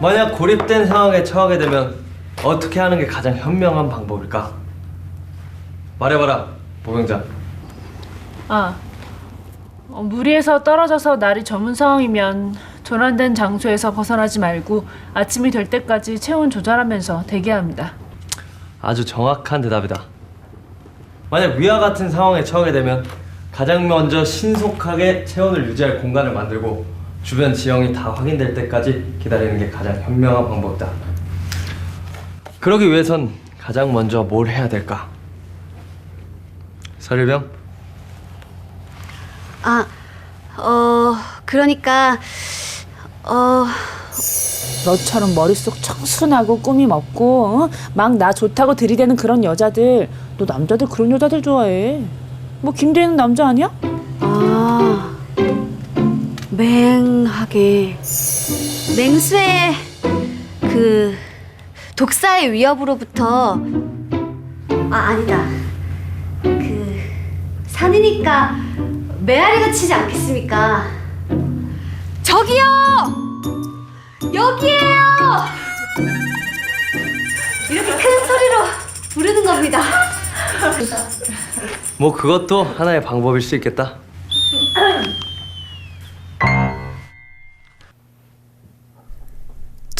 만약 고립된 상황에 처하게 되면 어떻게 하는 게 가장 현명한 방법일까? 말해봐라, 보병장. 아, 어, 무리해서 떨어져서 날이 저문 상황이면 조난된 장소에서 벗어나지 말고 아침이 될 때까지 체온 조절하면서 대기합니다. 아주 정확한 대답이다. 만약 위와 같은 상황에 처하게 되면 가장 먼저 신속하게 체온을 유지할 공간을 만들고 주변 지형이 다 확인될 때까지 기다리는 게 가장 현명한 방법이다. 그러기 위해선 가장 먼저 뭘 해야 될까? 설일병? 아, 어, 그러니까, 어, 너처럼 머릿속 청순하고 꾸밈 없고 막나 좋다고 들이대는 그런 여자들 너 남자들 그런 여자들 좋아해 뭐 김대희는 남자 아니야? 아, 맹하게. 맹수의 그 독사의 위협으로부터, 아, 아니다. 그, 산이니까 메아리가 치지 않겠습니까? 저기요! 여기에요! 이렇게 큰 소리로 부르는 겁니다. 뭐 그것도 하나의 방법일 수 있겠다.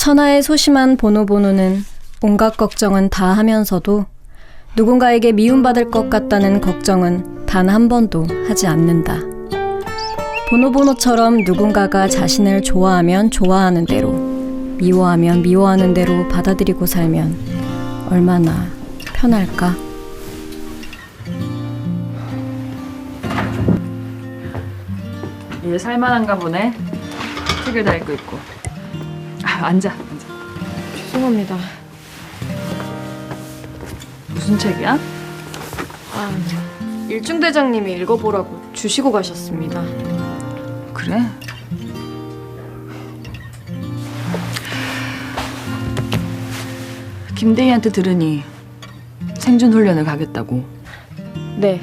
천하의 소심한 보노보노는 온갖 걱정은 다 하면서도 누군가에게 미움받을 것 같다는 걱정은 단 한 번도 하지 않는다. 보노보노처럼 누군가가 자신을 좋아하면 좋아하는 대로, 미워하면 미워하는 대로 받아들이고 살면 얼마나 편할까? 얘 살만한가 보네 책을 다 읽고 있고 아, 앉아 앉아 죄송합니다. 무슨 책이야? 아, 일중 대장님이 읽어보라고 주시고 가셨습니다. 그래? 김대희한테 들으니 생존 훈련을 가겠다고 네,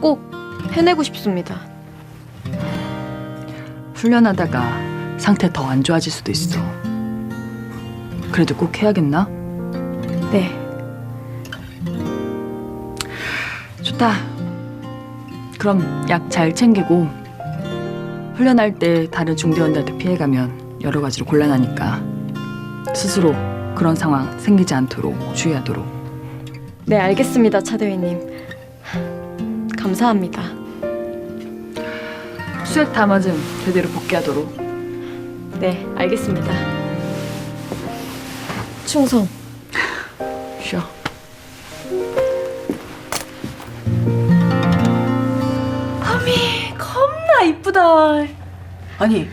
꼭 해내고 싶습니다. 훈련하다가 상태 더 안 좋아질 수도 있어 그래도 꼭 해야겠나? 네, 좋다 그럼 약 잘 챙기고 훈련할 때 다른 중대원들한테 피해가면 여러 가지로 곤란하니까 스스로 그런 상황 생기지 않도록 주의하도록 네 알겠습니다, 차대위님. 감사합니다. 수액 다 맞음 제대로 복귀하도록 네, 알겠습니다. 충성. 쉬어 겁나 이쁘다. 아니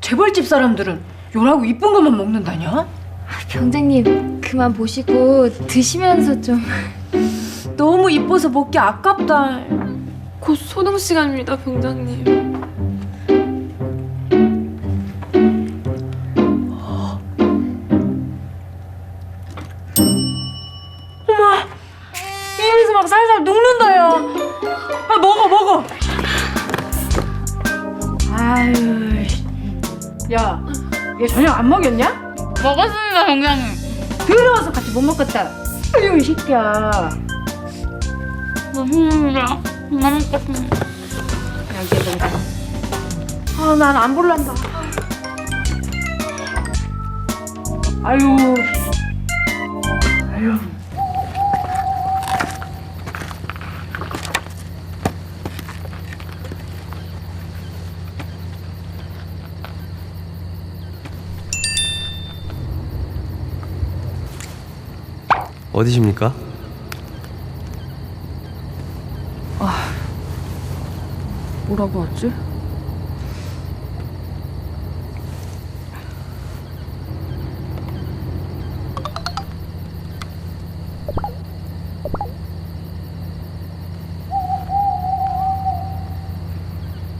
재벌집 사람들은 요라고 이쁜 것만 먹는다냐? 병장님 그만 보시고 드시면서 좀 너무 이뻐서 먹기 아깝다. 곧 소동 시간입니다 병장님 살살 녹는다 야. 아 먹어 먹어. 아유, 야, 얘 저녁 안 먹였냐? 먹었습니다 병장님 더러워서 같이 못 먹겠다. 아유 이 새끼야. 맛있습니다 만 먹겠습니다 아, 난 안 볼란다. 아유. 아유. 어디십니까? 뭐라고 하지?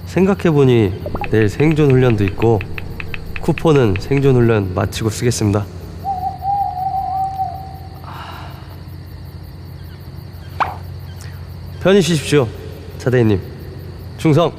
생각해보니 내일 생존 훈련도 있고 쿠폰은 생존 훈련 마치고 쓰겠습니다. 편히 쉬십시오, 차대인님. 충성.